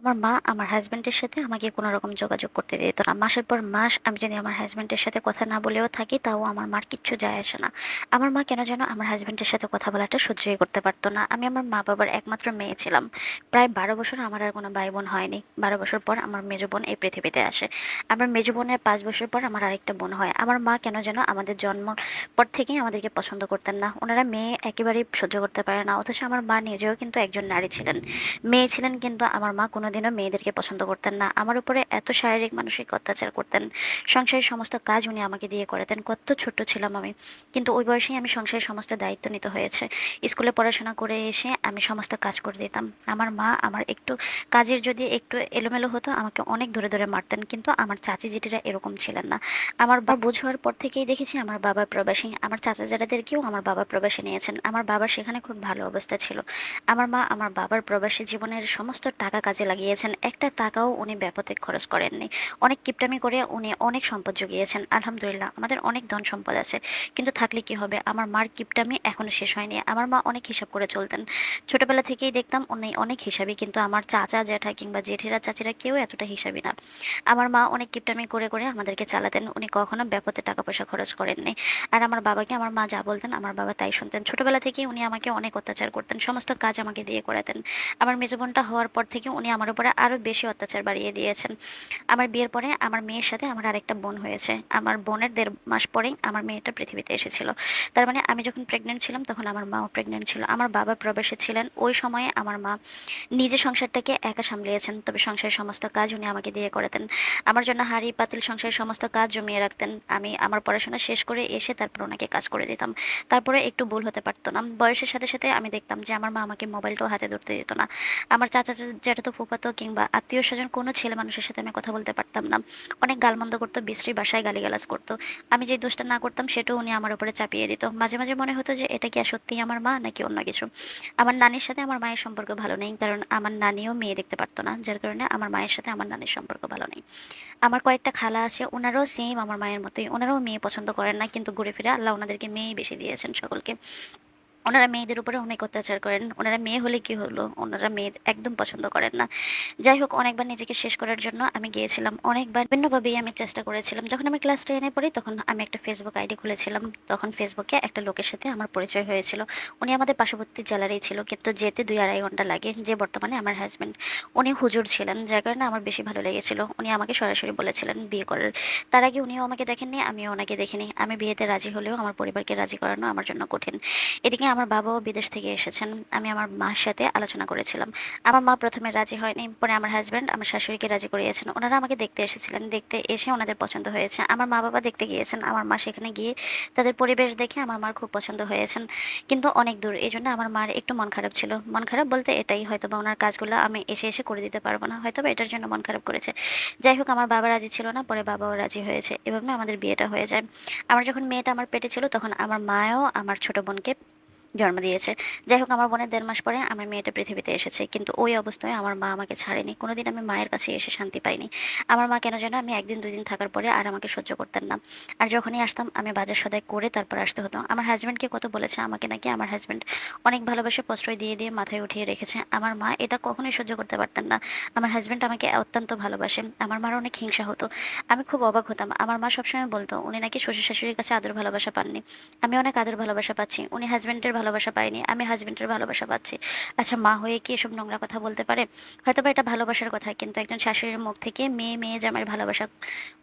আমার মা আমার হাজব্যান্ডের সাথে আমাকে কোনো রকম যোগাযোগ করতে দিত না মাসের পর মাস আমি যদি আমার হাজব্যান্ডের সাথে কথা না বলেও থাকি, তাও আমার মার কিচ্ছু যায় আসে না। আমার মা কেন যেন আমার হাজব্যান্ডের সাথে কথা বলাটা সহ্যই করতে পারতো না। আমি আমার মা বাবার একমাত্র মেয়ে ছিলাম। প্রায় বারো বছর আমার আর কোনো ভাই বোন হয়নি। বারো বছর পর আমার মেজো বোন এই পৃথিবীতে আসে। আমার মেজো বোনের পাঁচ বছর পর আমার আরেকটা বোন হয়। আমার মা কেন যেন আমাদের জন্ম পর থেকেই আমাদেরকে পছন্দ করতেন না। ওনারা মেয়ে একেবারেই সহ্য করতে পারে না। অথচ আমার মা নিজেও কিন্তু একজন নারী ছিলেন। মেয়ে ছিলেন কিন্তু আমার মা কোনোদিনও মেয়েদেরকে পছন্দ করতেন না। আমার উপরে এত শারীরিক মানসিক অত্যাচার করতেন। সংসারের সমস্ত কাজ উনি আমাকে দিয়ে করাতেন। কত ছোট্ট ছিলাম আমি। কিন্তু ওই বয়সেই আমি সংসারের সমস্ত দায়িত্ব নিতে হয়েছে। স্কুলে পড়াশোনা করে এসে আমি সমস্ত কাজ করে দিতাম। আমার মা আমার একটু কাজের যদি একটু এলোমেলো হতো, আমাকে অনেক ধরে ধরে মারতেন। কিন্তু আমার চাচি জেঠিরা এরকম ছিলেন না। আমার বা বুঝ হওয়ার পর থেকেই দেখেছি আমার বাবা প্রবাসী। আমার চাচা জারাদেরকেও আমার বাবা প্রবাসী নিয়েছেন। আমার বাবার সেখানে খুব ভালো অবস্থা ছিল। আমার মা আমার বাবার প্রবাসী জীবনের সমস্ত টাকা কাজে লাগিয়েছেন একটা টাকাও উনি ব্যাপতে খরচ করেননি। অনেক কিপটামি করে উনি অনেক সম্পদ জুগিয়েছেন, আলহামদুলিল্লাহ, আমাদের অনেক ধন সম্পদ আছে। কিন্তু থাকলে কি হবে? আমার মার কিপটামি এখনও শেষ হয়নি। আমার মা অনেক হিসাব করে চলতেন। ছোটবেলা থেকেই দেখতাম উনি অনেক হিসাবি, কিন্তু আমার চাচা জ্যাঠা কিংবা জেঠিরা চাচিরা কেউ এতটা হিসাবি না। আমার মা অনেক কিপটামি করে করে আমাদেরকে চালাতেন। উনি কখনো ব্যাপতে টাকা পয়সা খরচ করেননি। আর আমার বাবাকে, আমার মা যা বলতেন, আমার বাবা তাই শুনতেন। ছোটবেলা থেকেই উনি আমাকে অনেক অত্যাচার করতেন। সমস্ত কাজ আমাকে দিয়ে করাতেন। আমার মেজো বোনটা হওয়ার পর থেকে উনি আমার উপরে আরও বেশি অত্যাচার বাড়িয়ে দিয়েছেন। আমার বিয়ের পরে আমার মেয়ের সাথে আমার আরেকটা বোন হয়েছে। আমার বোনের দেড় মাস পরেই আমার মেয়েটা পৃথিবীতে এসেছিল। তার মানে আমি যখন প্রেগনেন্ট ছিলাম তখন আমার মাও প্রেগনেন্ট ছিল। আমার বাবা প্রবেশে ছিলেন। ওই সময়ে আমার মা নিজে সংসারটাকে একা সামলিয়েছেন। তবে সংসারের সমস্ত কাজ উনি আমাকে দিয়ে করাতেন। আমার জন্য হাঁড়ি, পাতিল, সংসারের সমস্ত কাজ জমিয়ে রাখতেন। আমি আমার পড়াশোনা শেষ করে এসে তারপর ওনাকে কাজ করে দিতাম। তারপরে একটু ভুল হতে পারতো না। বয়সের সাথে সাথে আমি দেখতাম যে আমার মা আমাকে মোবাইলটাও হাতে ধরতে দিত না। আমার চাচা যেটা তো ফুফাতো কিংবা আত্মীয় স্বজন কোনো ছেলে মানুষের সাথে আমি কথা বলতে পারতাম না। অনেক গালমন্দ করতো, বিশ্রী বাসায় গালিগালাজ করতো। আমি যে দোষটা না করতাম সেটাও উনি আমার উপরে চাপিয়ে দিত। মাঝে মাঝে মনে হতো যে এটা কি আর সত্যিই আমার মা নাকি অন্য কিছু? আমার নানির সাথে আমার মায়ের সম্পর্ক ভালো নেই, কারণ আমার নানিও মেয়ে দেখতে পারতো না, যার কারণে আমার মায়ের সাথে আমার নানির সম্পর্ক ভালো নেই। আমার কয়েকটা খালা আছে ওনারাও সেম আমার মায়ের মতোই। ওনারাও মেয়ে পছন্দ করেন না, কিন্তু ঘুরে ফিরে আল্লাহ ওনাদেরকে মেয়েই বেশি দিয়েছেন সকলকে। ওনারা মেয়েদের উপরে অনেক অত্যাচার করেন, ওনারা মেয়ে হলে কি হলো? ওনারা মেয়ে একদম পছন্দ করেন না। যাই হোক, অনেকবার নিজেকে শেষ করার জন্য আমি গিয়েছিলাম। অনেকবার ভিন্নভাবেই আমি চেষ্টা করেছিলাম। যখন আমি ক্লাস টেনে পড়ি, তখন আমি একটা ফেসবুক আইডি খুলেছিলাম। তখন ফেসবুকে একটা লোকের সাথে আমার পরিচয় হয়েছিল। উনি আমাদের পার্শ্ববর্তী জেলারই ছিল, কিন্তু যেতে দুই আড়াই ঘণ্টা লাগে, যে বর্তমানে আমার হাজব্যান্ড উনি হুজুর ছিলেন, যার কারণে আমার বেশি ভালো লেগেছিল। উনি আমাকে সরাসরি বলেছিলেন বিয়ে করার। তার আগে উনিও আমাকে দেখেননি, আমিও ওনাকে দেখিনি। আমি বিয়েতে রাজি হলেও আমার পরিবারকে রাজি করানো আমার জন্য কঠিন। এদিকে আমার বাবাও বিদেশ থেকে এসেছেন। আমি আমার মার সাথে আলোচনা করেছিলাম। আমার মা প্রথমে রাজি হয়নি, পরে আমার হাজব্যান্ড আমার শাশুড়িকে রাজি করিয়েছেন। ওনারা আমাকে দেখতে এসেছিলেন, দেখতে এসে ওনাদের পছন্দ হয়েছে। আমার মা বাবা দেখতে গিয়েছেন, আমার মা সেখানে গিয়ে তাদের পরিবেশ দেখে আমার মার খুব পছন্দ হয়েছেন। কিন্তু অনেক দূর এই জন্য আমার মার একটু মন খারাপ ছিল। মন খারাপ বলতে এটাই হয়তো বা ওনার কাজগুলো আমি এসে এসে করে দিতে পারব না হয়তো বা এটার জন্য মন খারাপ করেছে। যাই হোক, আমার বাবা রাজি ছিল না, পরে বাবাও রাজি হয়েছে। এভাবে আমাদের বিয়েটা হয়ে যায়। আমার যখন মেয়েটা আমার পেটে ছিল, তখন আমার মাও আমার ছোট বোনকে জন্ম দিয়েছে। যাই হোক, আমার বোনের দেড় মাস পরে আমার মেয়েটা পৃথিবীতে এসেছে। কিন্তু ওই অবস্থায় আমার মা আমাকে ছাড়েনি। কোনোদিন আমি মায়ের কাছে এসে শান্তি পাইনি। আমার মা কেন যেন আমি একদিন, দুই দিন থাকার পরে আর আমাকে সহ্য করতেন না। আর যখনই আসতাম, আমি বাজার সদায় করে তারপর আসতে হতো। আমার হাজব্যান্ডকে কত বলেছে, আমাকে নাকি আমার হাজব্যান্ড অনেক ভালোবাসে, প্রশ্রয় দিয়ে দিয়ে মাথায় উঠিয়ে রেখেছে। আমার মা এটা কখনোই সহ্য করতে পারতেন না। আমার হাজব্যান্ড আমাকে অত্যন্ত ভালোবাসেন আমার মার অনেক হিংসা হতো। আমি খুব অবাক হতাম। আমার মা সবসময় বলতো, উনি নাকি শ্বশুর শাশুড়ির কাছে আদর ভালোবাসা পাননি। আমি অনেক আদর ভালোবাসা পাচ্ছি। উনি হাজব্যান্ডের ভালোবাসা পাইনি, আমি হাজব্যান্ডের ভালোবাসা পাচ্ছি। আচ্ছা মা হয়ে কি এসব নোংরা কথা বলতে পারে? হয়তো বা এটা ভালোবাসার কথা, কিন্তু একজন শাশুড়ির মুখ থেকে মেয়ে মেয়ে জামাইয়ের ভালোবাসা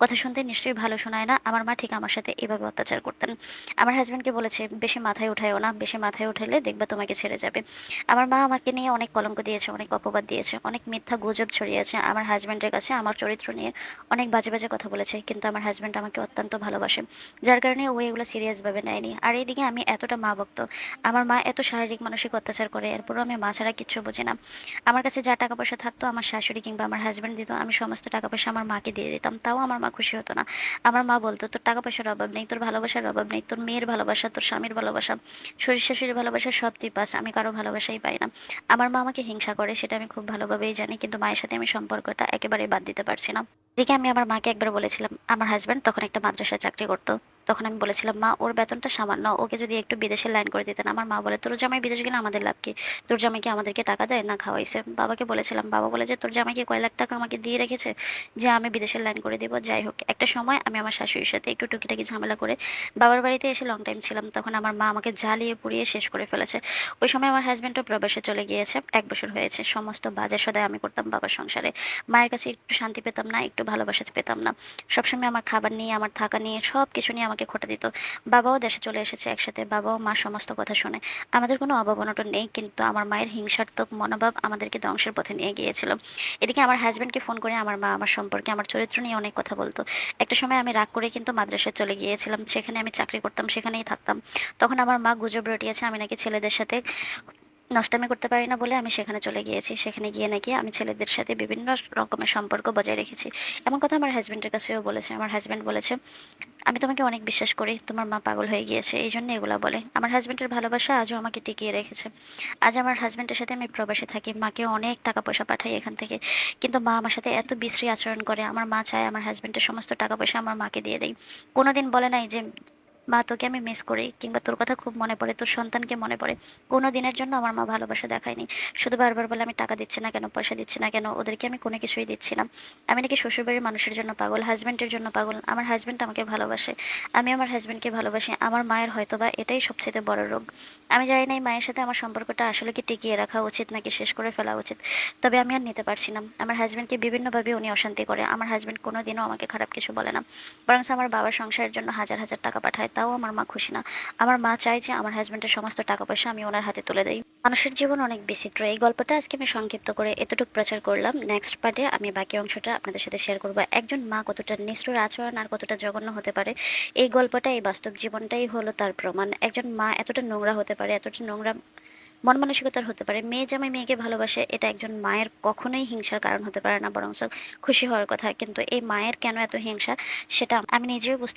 কথা শুনতে নিশ্চয়ই ভালো শোনায় না। আমার মা ঠিক আমার সাথে এভাবে অত্যাচার করতেন। আমার হাজব্যান্ডকে বলেছে, বেশি মাথায় উঠায়ও না, বেশি মাথায় উঠালে দেখবা তোমাকে ছেড়ে যাবে। আমার মা আমাকে নিয়ে অনেক কলঙ্ক দিয়েছে, অনেক অপবাদ দিয়েছে, অনেক মিথ্যা গুজব ছড়িয়েছে। আমার হাজব্যান্ডের কাছে আমার চরিত্র নিয়ে অনেক বাজে বাজে কথা বলেছে, কিন্তু আমার হাজব্যান্ড আমাকে অত্যন্ত ভালোবাসে, যার কারণে ও এগুলো সিরিয়াসভাবে নেয়নি। আর এইদিকে আমি এতটা মা ভক্ত আমার মা এত শারীরিক মানসিক অত্যাচার করে, এরপরও আমি মা ছাড়া কিচ্ছু বুঝি না। আমার কাছে যা টাকা পয়সা থাকতো, আমার শাশুড়ি কিংবা আমার হাজব্যান্ড দিত, আমি সমস্ত টাকা পয়সা আমার মাকে দিয়ে দিতাম। তাও আমার মা খুশি হতো না। আমার মা বলতো, তোর টাকা পয়সার অভাব নেই, তোর ভালোবাসার অভাব নেই, তোর মেয়ের ভালোবাসা, তোর স্বামীর ভালোবাসা, শরীর শাশুড়ির ভালোবাসা সব তুই পাস, আমি কারও ভালোবাসাই পাই না। আমার মা আমাকে হিংসা করে, সেটা আমি খুব ভালোভাবেই জানি, কিন্তু মায়ের সাথে আমি সম্পর্কটা একেবারেই বাদ দিতে পারছি না। এদিকে আমি আমার মাকে একবার বলেছিলাম, আমার হাজব্যান্ড তখন একটা মাদ্রাসায় চাকরি করতো। তখন আমি বলেছিলাম, মা, ওর বেতনটা সামান্য, ওকে যদি একটু বিদেশের লাইন করে দিতেন। আমার মা বলে, তোর জামাই বিদেশ গেলে আমাদের লাভ কি? তোর জামাই কি আমাদেরকে টাকা দেয় না খাওয়াইছে? বাবাকে বলেছিলাম, বাবা বলে যে, তোর জামাইকে কয় লাখ টাকা আমাকে দিয়ে রেখেছে যে, আমি বিদেশের লাইন করে দিব? যাই হোক, একটা সময় আমি আমার শাশুড়ির সাথে একটু টুকিটাকি ঝামেলা করে বাবার বাড়িতে এসে লং টাইম ছিলাম। তখন আমার মা আমাকে জ্বালিয়ে পুড়িয়ে শেষ করে ফেলেছে। ওই সময় আমার হাজব্যান্ডও প্রবাসে চলে গিয়েছে, এক বছর হয়েছে। সমস্ত বাজার সদায় আমি করতাম বাবার সংসারে। মায়ের কাছে একটু শান্তি পেতাম না, একটু ভালোবাসা পেতাম না। সবসময় আমার খাবার নিয়ে, আমার থাকা নিয়ে সব কিছু নিয়ে আমাকে খোটা দিত। বাবাও দেশে চলে এসেছে একসাথে, বাবাও মা সমস্ত কথা শুনে। আমাদের কোনো অভাব অনটন নেই, কিন্তু আমার মায়ের হিংসাত্মক মনোভাব আমাদেরকে ধ্বংসের পথে নিয়ে গিয়েছিল। এদিকে আমার হাজব্যান্ডকে ফোন করে আমার মা আমার সম্পর্কে, আমার চরিত্র নিয়ে অনেক কথা বলতো। একটা সময় আমি রাগ করে কিন্তু মাদ্রাসায় চলে গিয়েছিলাম। সেখানে আমি চাকরি করতাম, সেখানেই থাকতাম। তখন আমার মা গুজব রটিয়েছে, আমি নাকি ছেলেদের সাথে নষ্টামি করতে পারি না বলে আমি সেখানে চলে গিয়েছি। সেখানে গিয়ে নাকি আমি ছেলেদের সাথে বিভিন্ন রকমের সম্পর্ক বজায় রেখেছি। এমন কথা আমার হাজব্যান্ডের কাছেও বলেছে। আমার হাজব্যান্ড বলেছে, আমি তোমাকে অনেক বিশ্বাস করি। তোমার মা পাগল হয়ে গিয়েছে। এই জন্য এগুলো বলে। আমার হাজব্যান্ডের ভালোবাসা আজও আমাকে টিকিয়ে রেখেছে। আজ আমার হাজব্যান্ডের সাথে আমি প্রবাসে থাকি। মাকে অনেক টাকা পয়সা পাঠাই এখান থেকে। কিন্তু মা আমার সাথে এত বিশ্রী আচরণ করে। আমার মা চায় আমার হাজব্যান্ডের সমস্ত টাকা পয়সা আমার মাকে দিয়ে দেয় কোনোদিন বলে নাই যে মা তোকে আমি মিস করি কিংবা তোর কথা খুব মনে পড়ে, তোর সন্তানকে মনে পড়ে, কোনো দিনের জন্য আমার মা ভালোবাসা দেখায়নি। শুধু বারবার বলে আমি টাকা দিচ্ছি না কেন, পয়সা দিচ্ছি না কেন, ওদেরকে আমি কোনো কিছুই দিচ্ছি না। আমি নাকি শ্বশুরবাড়ির মানুষের জন্য পাগল হাজব্যান্ডের জন্য পাগল, আমার হাজব্যান্ড আমাকে ভালোবাসে। আমি আমার হাজব্যান্ডকে ভালোবাসি, আমার মায়ের হয়তো বা এটাই সবচেয়ে বড় রোগ। আমি জানি না এই মায়ের সাথে আমার সম্পর্কটা আসলে কি টিকিয়ে রাখা উচিত নাকি শেষ করে ফেলা উচিত, তবে আমি আর নিতে পারছি না। আমার হাজব্যান্ডকে বিভিন্নভাবে উনি অশান্তি করে, আমার হাজব্যান্ড কোনো দিনও আমাকে খারাপ কিছু বলে না। বরং আমার বাবার সংসারের জন্য হাজার হাজার টাকা পাঠায় তাও আমার মা খুশি না। আমার মা চায় যে আমার হাজব্যান্ডের সমস্ত টাকা পয়সা আমি ওনার হাতে তুলে দেই। মানুষের জীবন অনেক বিচিত্র। এই গল্পটা আজকে আমি সংক্ষিপ্ত করে এতটুকু প্রচার করলাম। নেক্সট পার্টে আমি বাকি অংশটা আপনাদের সাথে শেয়ার করব। একজন মা কতটা নিষ্ঠুর আচরণ আর কতটা জঘন্য হতে পারে, এই গল্পটা, এই বাস্তব জীবনটাই হলো তার প্রমাণ। একজন মা এতটা নোংরা হতে পারে, এতটা নোংরা মন মানসিকতার হতে পারে, মেয়ে জামাই মেয়েকে ভালোবাসে, এটা একজন মায়ের কখনোই হিংসার কারণ হতে পারে না বরং খুশি হওয়ার কথা। কিন্তু এই মায়ের কেন এত হিংসা, সেটা আমি নিজেও বুঝতে